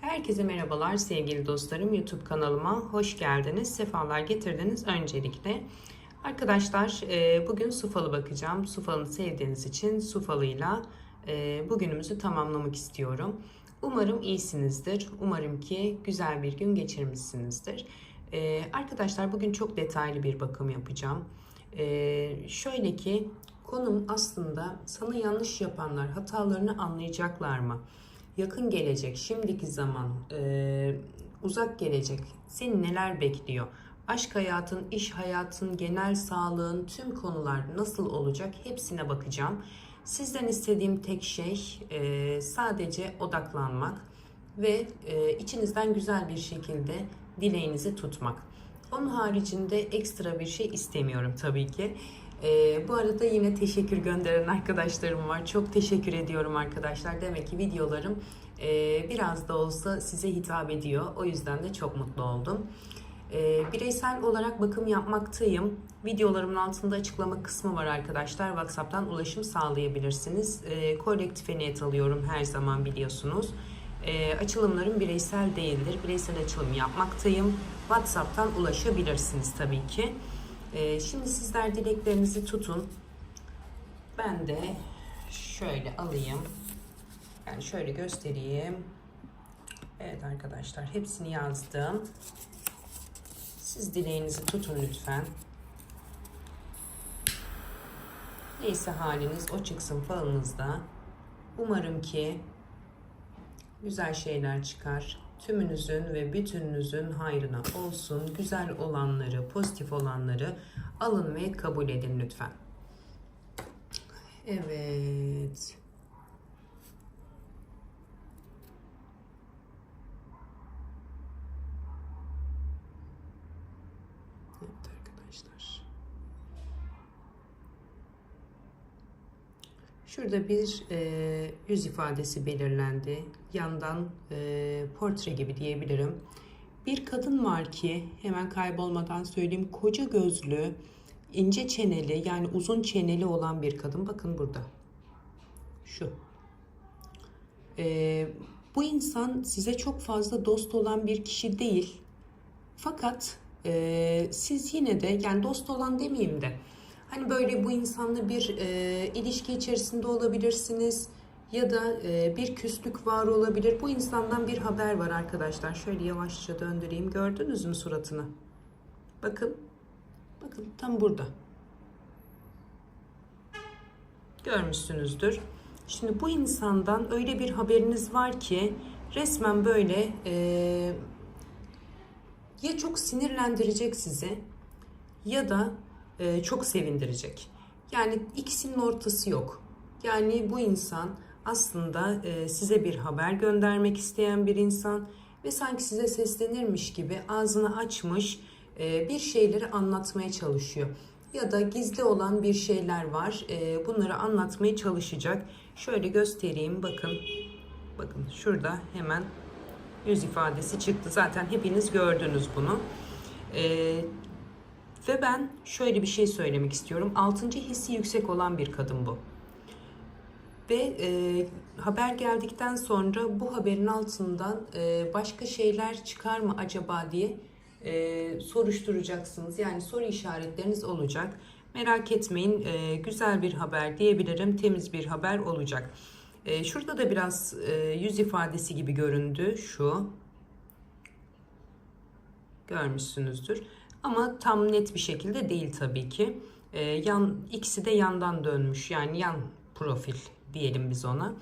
Herkese merhabalar sevgili dostlarım. YouTube kanalıma hoş geldiniz. Sefalar getirdiniz öncelikle. Arkadaşlar e, bugün su falı bakacağım. Su falını sevdiğiniz için su falıyla e, bugünümüzü tamamlamak istiyorum. Umarım iyisinizdir. Umarım ki güzel bir gün geçirmişsinizdir. E, Arkadaşlar bugün çok detaylı bir bakım yapacağım. Şöyle ki konum aslında sana yanlış yapanlar hatalarını anlayacaklar mı? Yakın gelecek, şimdiki zaman, e, uzak gelecek seni neler bekliyor? Aşk hayatın, iş hayatın, genel sağlığın tüm konular nasıl olacak hepsine bakacağım. Sizden istediğim tek şey e, sadece odaklanmak ve e, içinizden güzel bir şekilde dileğinizi tutmak. Onun haricinde ekstra bir şey istemiyorum tabii ki. Ee, bu arada yine teşekkür gönderen arkadaşlarım var. Çok teşekkür ediyorum arkadaşlar. Demek ki videolarım e, biraz da olsa size hitap ediyor. O yüzden de çok mutlu oldum. Ee, bireysel olarak bakım yapmaktayım. Videolarımın altında açıklama kısmı var arkadaşlar. WhatsApp'tan ulaşım sağlayabilirsiniz. Ee, kolektife niyet alıyorum her zaman biliyorsunuz. Ee, açılımlarım bireysel değildir. Bireysel açılım yapmaktayım. WhatsApp'tan ulaşabilirsiniz tabii ki. Ee, şimdi sizler dileklerinizi tutun. Ben de şöyle alayım. Yani şöyle göstereyim. Evet arkadaşlar hepsini yazdım. Siz dileğinizi tutun lütfen. Neyse haliniz o çıksın falınızda. Umarım ki güzel şeyler çıkar. Tümünüzün ve bütününüzün hayrına olsun. Güzel olanları, pozitif olanları alın ve kabul edin lütfen. Evet. Evet arkadaşlar. Şurada bir e, yüz ifadesi belirlendi. Yandan e, portre gibi diyebilirim. Bir kadın var ki hemen kaybolmadan söyleyeyim koca gözlü, ince çeneli yani uzun çeneli olan bir kadın. Bakın burada. Şu. E, bu insan size çok fazla dost olan bir kişi değil. Fakat e, siz yine de yani dost olan demeyeyim de hani böyle bu insanla bir e, ilişki içerisinde olabilirsiniz ya da e, bir küslük var olabilir. Bu insandan bir haber var arkadaşlar. Şöyle yavaşça döndüreyim. Gördünüz mü suratını? Bakın. Bakın tam burada. Görmüşsünüzdür. Şimdi bu insandan öyle bir haberiniz var ki resmen böyle e, ya çok sinirlendirecek sizi ya da e, çok sevindirecek. Yani ikisinin ortası yok. Yani bu insan aslında e, size bir haber göndermek isteyen bir insan ve sanki size seslenirmiş gibi ağzını açmış e, bir şeyleri anlatmaya çalışıyor. Ya da gizli olan bir şeyler var. E, bunları anlatmaya çalışacak. Şöyle göstereyim. Bakın. Bakın şurada hemen yüz ifadesi çıktı. Zaten hepiniz gördünüz bunu. Ee, ve ben şöyle bir şey söylemek istiyorum. Altıncı hissi yüksek olan bir kadın bu. Ve e, haber geldikten sonra bu haberin altından e, başka şeyler çıkar mı acaba diye e, soruşturacaksınız. Yani soru işaretleriniz olacak. Merak etmeyin e, güzel bir haber diyebilirim. Temiz bir haber olacak. E, şurada da biraz e, yüz ifadesi gibi göründü şu. Görmüşsünüzdür. Ama tam net bir şekilde değil tabii ki. E, yan ikisi de yandan dönmüş. Yani yan profil diyelim biz ona.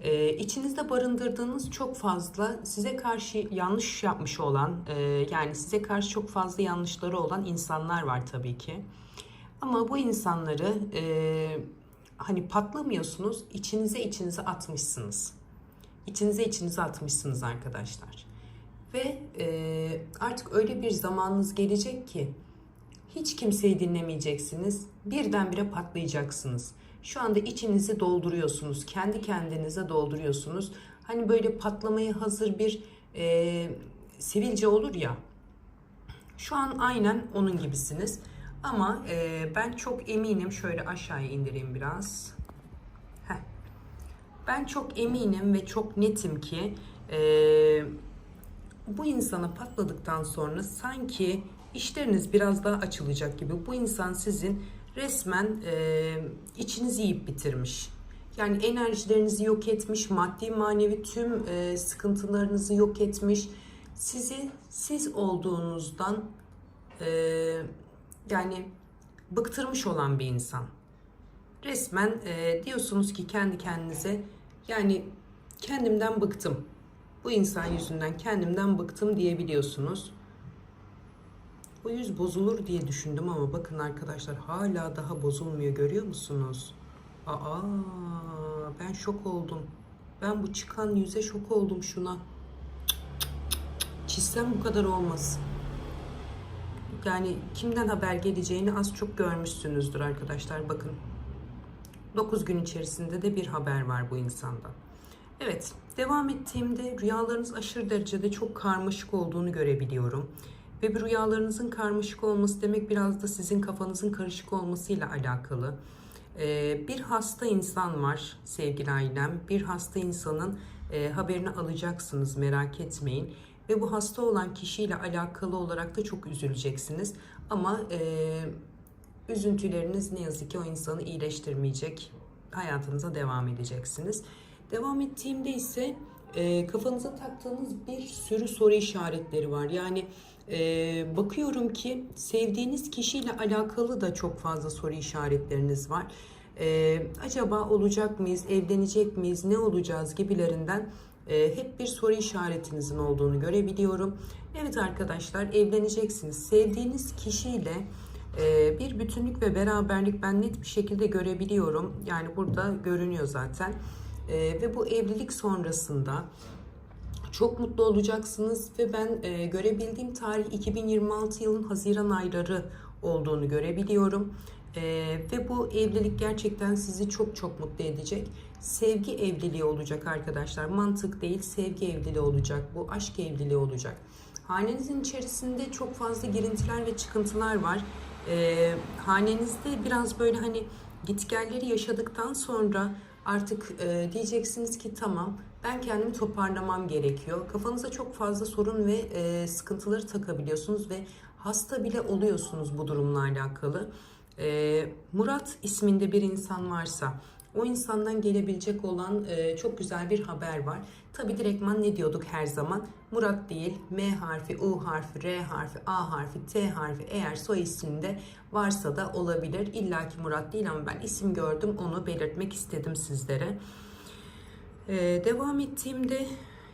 E, içinizde barındırdığınız çok fazla size karşı yanlış yapmış olan e, yani size karşı çok fazla yanlışları olan insanlar var tabii ki. Ama bu insanları e, hani patlamıyorsunuz, içinize içinize atmışsınız. İçinize içinize atmışsınız arkadaşlar. Ve e, artık öyle bir zamanınız gelecek ki hiç kimseyi dinlemeyeceksiniz. Birdenbire patlayacaksınız. Şu anda içinizi dolduruyorsunuz. Kendi kendinize dolduruyorsunuz. Hani böyle patlamaya hazır bir e, sivilce olur ya. Şu an aynen onun gibisiniz. Ama e, ben çok eminim. Şöyle aşağıya indireyim biraz. Heh. Ben çok eminim ve çok netim ki Ee, bu insana patladıktan sonra sanki işleriniz biraz daha açılacak gibi. Bu insan sizin resmen e, içinizi yiyip bitirmiş. Yani enerjilerinizi yok etmiş, maddi manevi tüm e, sıkıntılarınızı yok etmiş. Sizi siz olduğunuzdan e, yani bıktırmış olan bir insan. Resmen e, diyorsunuz ki kendi kendinize yani kendimden bıktım. Bu insan yüzünden kendimden bıktım diyebiliyorsunuz. O yüz bozulur diye düşündüm ama bakın arkadaşlar hala daha bozulmuyor görüyor musunuz? Aa ben şok oldum. Ben bu çıkan yüze şok oldum şuna. Çizsem bu kadar olmaz. Yani kimden haber geleceğini az çok görmüşsünüzdür arkadaşlar bakın. 9 gün içerisinde de bir haber var bu insanda. Evet, devam ettiğimde rüyalarınız aşırı derecede çok karmaşık olduğunu görebiliyorum. Ve bu rüyalarınızın karmaşık olması demek biraz da sizin kafanızın karışık olmasıyla alakalı. Ee, bir hasta insan var sevgili ailem. Bir hasta insanın e, haberini alacaksınız merak etmeyin. Ve bu hasta olan kişiyle alakalı olarak da çok üzüleceksiniz. Ama e, üzüntüleriniz ne yazık ki o insanı iyileştirmeyecek. Hayatınıza devam edeceksiniz. Devam ettiğimde ise e, kafanıza taktığınız bir sürü soru işaretleri var. Yani e, bakıyorum ki sevdiğiniz kişiyle alakalı da çok fazla soru işaretleriniz var. E, acaba olacak mıyız, evlenecek miyiz, ne olacağız gibilerinden e, hep bir soru işaretinizin olduğunu görebiliyorum. Evet arkadaşlar evleneceksiniz. Sevdiğiniz kişiyle e, bir bütünlük ve beraberlik ben net bir şekilde görebiliyorum. Yani burada görünüyor zaten. E, ve bu evlilik sonrasında çok mutlu olacaksınız ve ben e, görebildiğim tarih 2026 yılın Haziran ayları olduğunu görebiliyorum. E, ve bu evlilik gerçekten sizi çok çok mutlu edecek. Sevgi evliliği olacak arkadaşlar. Mantık değil, sevgi evliliği olacak. Bu aşk evliliği olacak. Hanenizin içerisinde çok fazla girintiler ve çıkıntılar var. E, hanenizde biraz böyle hani gitgelleri yaşadıktan sonra artık e, diyeceksiniz ki tamam ben kendimi toparlamam gerekiyor. Kafanıza çok fazla sorun ve e, sıkıntıları takabiliyorsunuz ve hasta bile oluyorsunuz bu durumla alakalı. E, Murat isminde bir insan varsa o insandan gelebilecek olan e, çok güzel bir haber var. Tabi direktman ne diyorduk her zaman? Murat değil, M harfi, U harfi, R harfi, A harfi, T harfi eğer soy isimde varsa da olabilir. İlla ki Murat değil ama ben isim gördüm onu belirtmek istedim sizlere. Ee, devam ettiğimde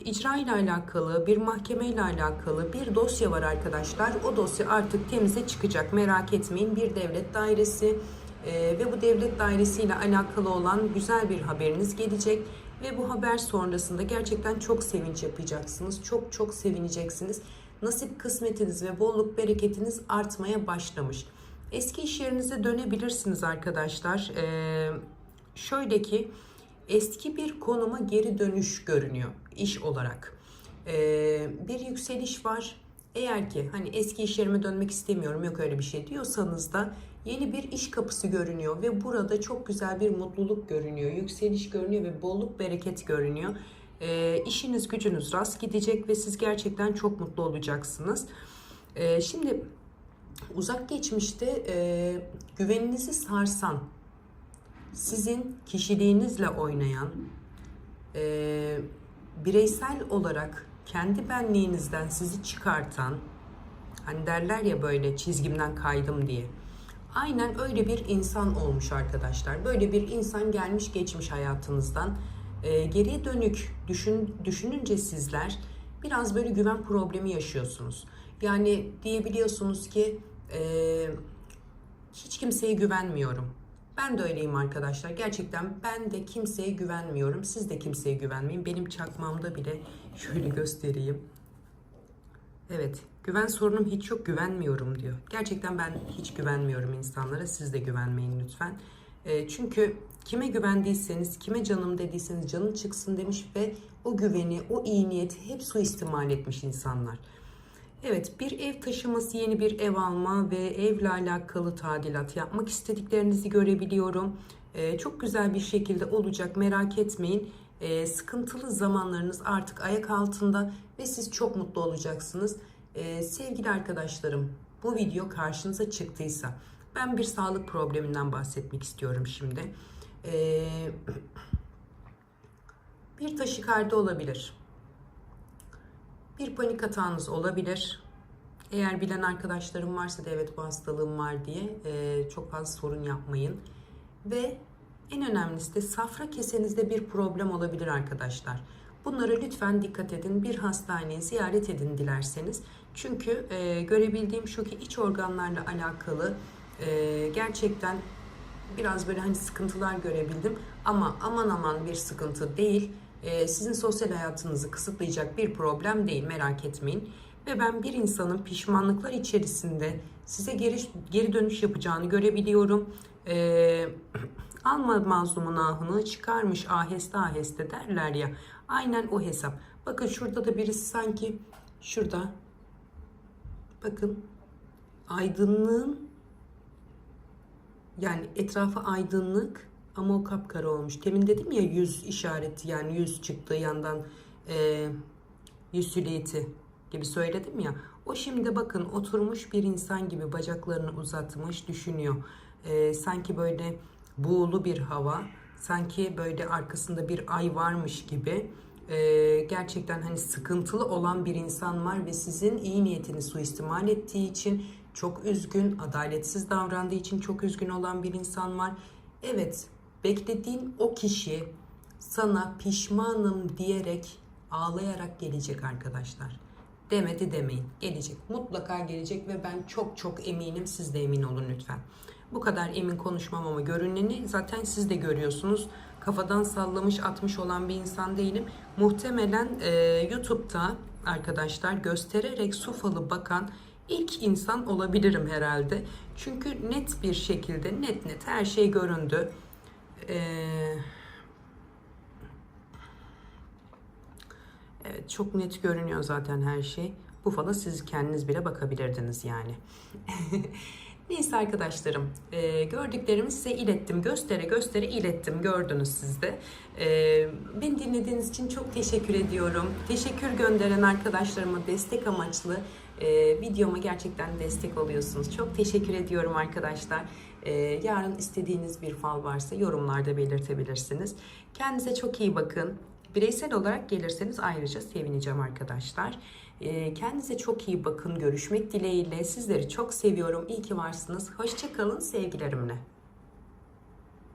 icra ile alakalı, bir mahkeme ile alakalı bir dosya var arkadaşlar. O dosya artık temize çıkacak. Merak etmeyin. Bir devlet dairesi e, ve bu devlet dairesi ile alakalı olan güzel bir haberiniz gelecek. Ve bu haber sonrasında gerçekten çok sevinç yapacaksınız. Çok çok sevineceksiniz. Nasip kısmetiniz ve bolluk bereketiniz artmaya başlamış. Eski iş yerinize dönebilirsiniz arkadaşlar. Ee, şöyle ki eski bir konuma geri dönüş görünüyor iş olarak. Ee, bir yükseliş var. Eğer ki hani eski iş yerime dönmek istemiyorum yok öyle bir şey diyorsanız da yeni bir iş kapısı görünüyor ve burada çok güzel bir mutluluk görünüyor, yükseliş görünüyor ve bolluk bereket görünüyor. E, işiniz gücünüz rast gidecek ve siz gerçekten çok mutlu olacaksınız. E, şimdi uzak geçmişte e, güveninizi sarsan, sizin kişiliğinizle oynayan, e, bireysel olarak kendi benliğinizden sizi çıkartan, hani derler ya böyle çizgimden kaydım diye. Aynen öyle bir insan olmuş arkadaşlar. Böyle bir insan gelmiş geçmiş hayatınızdan. E, geriye dönük düşün, düşününce sizler biraz böyle güven problemi yaşıyorsunuz. Yani diyebiliyorsunuz ki e, hiç kimseye güvenmiyorum. Ben de öyleyim arkadaşlar. Gerçekten ben de kimseye güvenmiyorum. Siz de kimseye güvenmeyin. Benim çakmamda bile şöyle göstereyim. Evet, güven sorunum hiç yok, güvenmiyorum diyor. Gerçekten ben hiç güvenmiyorum insanlara. Siz de güvenmeyin lütfen. E, çünkü kime güvendiyseniz, kime canım dediyseniz canın çıksın demiş ve o güveni, o iyi niyeti hep suistimal etmiş insanlar. Evet, bir ev taşıması, yeni bir ev alma ve evle alakalı tadilat yapmak istediklerinizi görebiliyorum. Ee, çok güzel bir şekilde olacak, merak etmeyin. E, sıkıntılı zamanlarınız artık ayak altında ve siz çok mutlu olacaksınız. E, sevgili arkadaşlarım bu video karşınıza çıktıysa ben bir sağlık probleminden bahsetmek istiyorum şimdi. E, bir taşikardi olabilir. Bir panik atağınız olabilir. Eğer bilen arkadaşlarım varsa da evet bu hastalığım var diye e, çok fazla sorun yapmayın. Ve en önemlisi de safra kesenizde bir problem olabilir arkadaşlar. Bunlara lütfen dikkat edin. Bir hastaneye ziyaret edin dilerseniz. Çünkü e, görebildiğim şu ki iç organlarla alakalı e, gerçekten biraz böyle hani sıkıntılar görebildim. Ama aman aman bir sıkıntı değil. E, sizin sosyal hayatınızı kısıtlayacak bir problem değil merak etmeyin. Ve ben bir insanın pişmanlıklar içerisinde size geri, geri dönüş yapacağını görebiliyorum. Ee, alma mazlumun ahını çıkarmış aheste aheste derler ya. Aynen o hesap. Bakın şurada da birisi sanki şurada. Bakın aydınlığın yani etrafı aydınlık ama o kapkara olmuş. Temin dedim ya yüz işareti yani yüz çıktığı yandan e, yüz silüeti gibi söyledim ya. O şimdi bakın oturmuş bir insan gibi bacaklarını uzatmış düşünüyor. Ee, sanki böyle buğulu bir hava, sanki böyle arkasında bir ay varmış gibi. Ee, gerçekten hani sıkıntılı olan bir insan var ve sizin iyi niyetini suistimal ettiği için çok üzgün, adaletsiz davrandığı için çok üzgün olan bir insan var. Evet, beklediğin o kişi sana pişmanım diyerek ağlayarak gelecek arkadaşlar demedi demeyin. Gelecek. Mutlaka gelecek ve ben çok çok eminim. Siz de emin olun lütfen. Bu kadar emin konuşmam ama görüneni zaten siz de görüyorsunuz. Kafadan sallamış atmış olan bir insan değilim. Muhtemelen e, YouTube'da arkadaşlar göstererek su falı bakan ilk insan olabilirim herhalde. Çünkü net bir şekilde net net her şey göründü. Eee Evet çok net görünüyor zaten her şey. Bu fala siz kendiniz bile bakabilirdiniz yani. Neyse arkadaşlarım e, gördüklerimi size ilettim. Göstere göstere ilettim. Gördünüz siz de. E, beni dinlediğiniz için çok teşekkür ediyorum. Teşekkür gönderen arkadaşlarıma destek amaçlı e, videoma gerçekten destek oluyorsunuz. Çok teşekkür ediyorum arkadaşlar. E, yarın istediğiniz bir fal varsa yorumlarda belirtebilirsiniz. Kendinize çok iyi bakın. Bireysel olarak gelirseniz ayrıca sevineceğim arkadaşlar. Ee, kendinize çok iyi bakın. Görüşmek dileğiyle. Sizleri çok seviyorum. İyi ki varsınız. Hoşçakalın sevgilerimle.